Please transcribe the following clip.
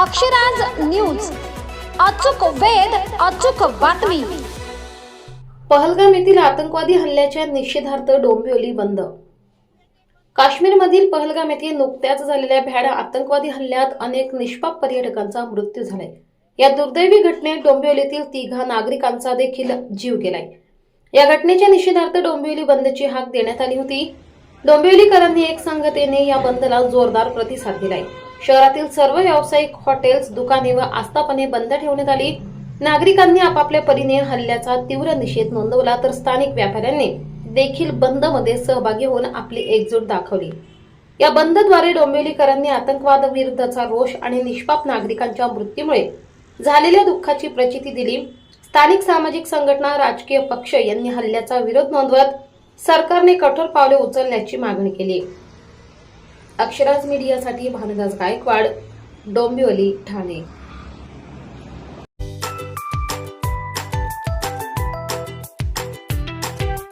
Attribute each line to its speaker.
Speaker 1: Akshraj news. अचूक वेध अचूक बातमी.
Speaker 2: पहलगाम येथील आतंकवादी हल्ल्याच्या निषेधार्थ डोंबिवली बंद. काश्मीरमधील पहलगाम येथे नुकत्याच झालेल्या भ्याड आतंकवादी हल्ल्यात अनेक निष्पाप पर्यटकांचा मृत्यू झालाय. या दुर्दैवी घटनेत डोंबिवलीतील तिघा नागरिकांचा देखील जीव गेलाय. या घटनेच्या निषेधार्थ डोंबिवली बंदची हाक देण्यात आली होती. डोंबिवलीकरांनी एक या बंदला जोरदार प्रतिसाद दिलाय. शहरातील सर्व व्यावसायिक हॉटेल्स दुकाने व आस्थापने बंद ठेवण्यात आली. नागरिकांनी आपापल्या परीने हल्ल्याचा तीव्र निषेध नोंदवला तर स्थानिक व्यापाऱ्यांनी देखील बंदमध्ये सहभागी होऊन आपली एकजूट दाखवली. या बंदद्वारे डोंबिवलीकरांनी आतंकवादाविरुद्धचा रोष आणि निष्पाप नागरिकांच्या मृत्यूमुळे झालेल्या दुःखाची प्रचिती दिली. स्थानिक सामाजिक संघटना राजकीय पक्ष यांनी हल्ल्याचा विरोध नोंदवत सरकारने कठोर पावले उचलण्याची मागणी केली. अक्षराज मीडियासाठी भानुदास गायकवाड डोंबिवली ठाणे.